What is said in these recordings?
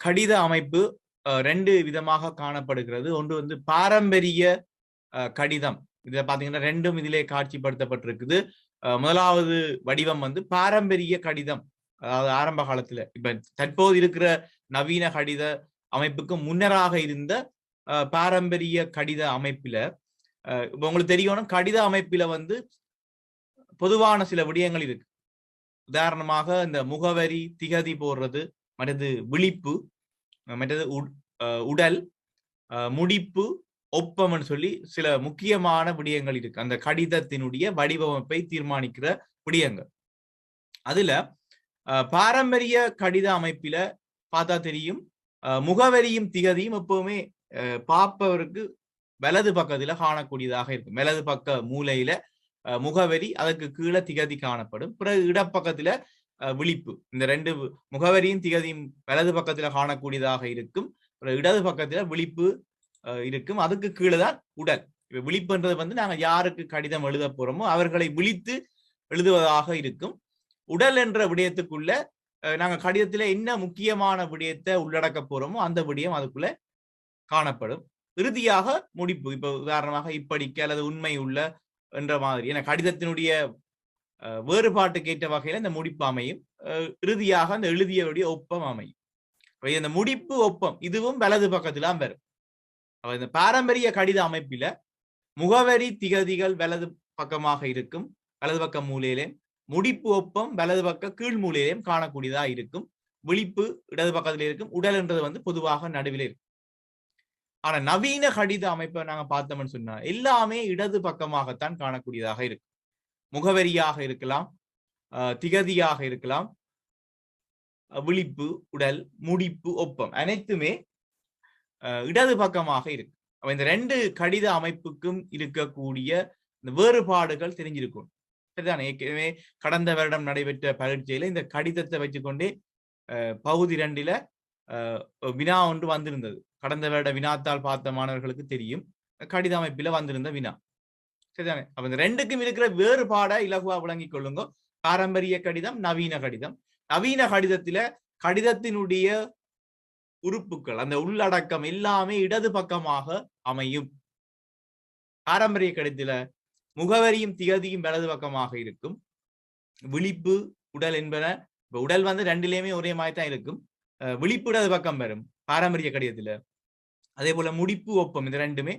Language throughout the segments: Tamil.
கடித அமைப்பு ரெண்டு விதமாக காணப்படுகிறது. ஒன்று வந்து பாரம்பரிய கடிதம். இதுல பாத்தீங்கன்னா ரெண்டும் இதிலே காட்சிப்படுத்தப்பட்டிருக்குது. அஹ், முதலாவது வடிவம் வந்து பாரம்பரிய கடிதம். அதாவது ஆரம்ப காலத்துல. இப்ப தற்போது இருக்கிற நவீன கடித அமைப்புக்கு முன்னராக இருந்த பாரம்பரிய கடித அமைப்பில இப்போ உங்களுக்கு தெரியணும் கடித அமைப்பில வந்து பொதுவான சில விடயங்கள் இருக்கு. உதாரணமாக இந்த முகவரி திகதி போடுறது மற்றது விழிப்பு மற்றது உட்- உடல் அஹ் முடிப்பு ஒப்பம்னு சொல்லி சில முக்கியமான விடயங்கள் இருக்கு. அந்த கடிதத்தினுடைய வடிவமைப்பை தீர்மானிக்கிற விடயங்கள். அதுல அஹ் பாரம்பரிய கடித அமைப்பில பார்த்தா தெரியும். அஹ் முகவரியும் திகதியும் எப்பவுமே அஹ் பார்ப்பவருக்கு வலது பக்கத்துல காணக்கூடியதாக இருக்கும். வலது பக்க மூலையில அஹ் முகவரி அதற்கு கீழே திகதி காணப்படும். பிறகு இடப்பக்கத்துல விழிப்பு. இந்த ரெண்டு முகவரியும் திகதியும் வலது பக்கத்துல காணக்கூடியதாக இருக்கும். இடது பக்கத்துல விழிப்பு அஹ் இருக்கும். அதுக்கு கீழே தான் உடல். இப்ப விழிப்புன்றது வந்து நாங்க யாருக்கு கடிதம் எழுத போறோமோ அவர்களை விழித்து எழுதுவதாக இருக்கும். உடல் என்ற விடயத்துக்குள்ள அஹ் நாங்க கடிதத்துல என்ன முக்கியமான விடயத்தை உள்ளடக்க போறோமோ அந்த விடயம் அதுக்குள்ள காணப்படும். இறுதியாக முடிப்பு. இப்ப உதாரணமாக இப்படிக்கு அல்லது உண்மை உள்ள என்ற மாதிரி. ஏன்னா கடிதத்தினுடைய அஹ், வேறுபாட்டுக்கு வகையில இந்த முடிப்பு அமையும். அஹ், இறுதியாக அந்த எழுதியவருடைய ஒப்பம் அமையும். இந்த முடிப்பு ஒப்பம் இதுவும் வலது பக்கத்திலாம் வரும். இந்த பாரம்பரிய கடித அமைப்பில முகவரி திகதிகள் வலது பக்கமாக இருக்கும் வலது பக்க மூலையிலே. முடிப்பு ஒப்பம் வலது பக்க கீழ் மூலையிலேயும் காணக்கூடியதா இருக்கும். விழிப்பு இடது பக்கத்தில் இருக்கும். உடல் என்றது வந்து பொதுவாக நடுவில் இருக்கும். ஆனா நவீன கடித அமைப்பை நாங்க பார்த்தோம்னு சொன்னா எல்லாமே இடது பக்கமாகத்தான் காணக்கூடியதாக இருக்கும். முகவரியாக இருக்கலாம் திகதியாக இருக்கலாம். விழிப்பு உடல் முடிப்பு ஒப்பம் அனைத்துமே இடது பக்கமாக இருக்கு. அப்ப இந்த ரெண்டு கடித அமைப்புக்கும் இருக்கக்கூடிய இந்த வேறுபாடுகள் தெரிஞ்சிருக்கும். சரிதானே? ஏற்கனவே கடந்த வருடம் நடைபெற்ற பரீட்சையில இந்த கடிதத்தை வச்சுக்கொண்டே பகுதி ரெண்டுல அஹ், வினா ஒன்று வந்திருந்தது. கடந்த வருட வினாத்தால் பார்த்த மாணவர்களுக்கு தெரியும். கடித அமைப்பில வந்திருந்த வினா. சரிதானே? அப்ப இந்த ரெண்டுக்கும் இருக்கிற வேறுபாடை இலகுவா விளங்கிக் கொள்ளுங்க. பாரம்பரிய கடிதம் நவீன கடிதம். நவீன கடிதத்துல கடிதத்தினுடைய உறுப்புகள் அந்த உள்ளடக்கம் எல்லாமே இடது பக்கமாக அமையும். பாரம்பரிய கடிதத்துல முகவரியும் திகதியும் வலது பக்கமாக இருக்கும். விழிப்பு உடல் என்பன இப்ப உடல் வந்து ரெண்டுலேயுமே ஒரே மாதிரி தான் இருக்கும். அஹ் விழிப்பு இடது பக்கம் வரும் பாரம்பரிய கடிதத்துல. அதே போல முடிப்பு ஒப்பம் இது ரெண்டுமே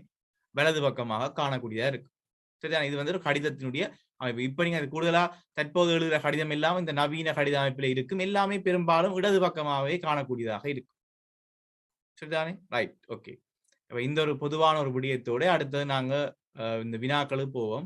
வலது பக்கமாக காணக்கூடியதா இருக்கும். சரிதான்? இது வந்து ஒரு கடிதத்தினுடைய அமைப்பு. இப்ப நீங்க அது கூடுதலா தற்போது எழுதுகிற கடிதம் எல்லாம் இந்த நவீன கடித அமைப்பில் இருக்கும். எல்லாமே பெரும்பாலும் இடது பக்கமாகவே காணக்கூடியதாக இருக்கும். சரிதானே? ரைட் ஓகே இப்ப இந்த ஒரு பொதுவான ஒரு விடயத்தோட அடுத்தது நாங்க அஹ், இந்த வினாக்களுக்கு போவோம்.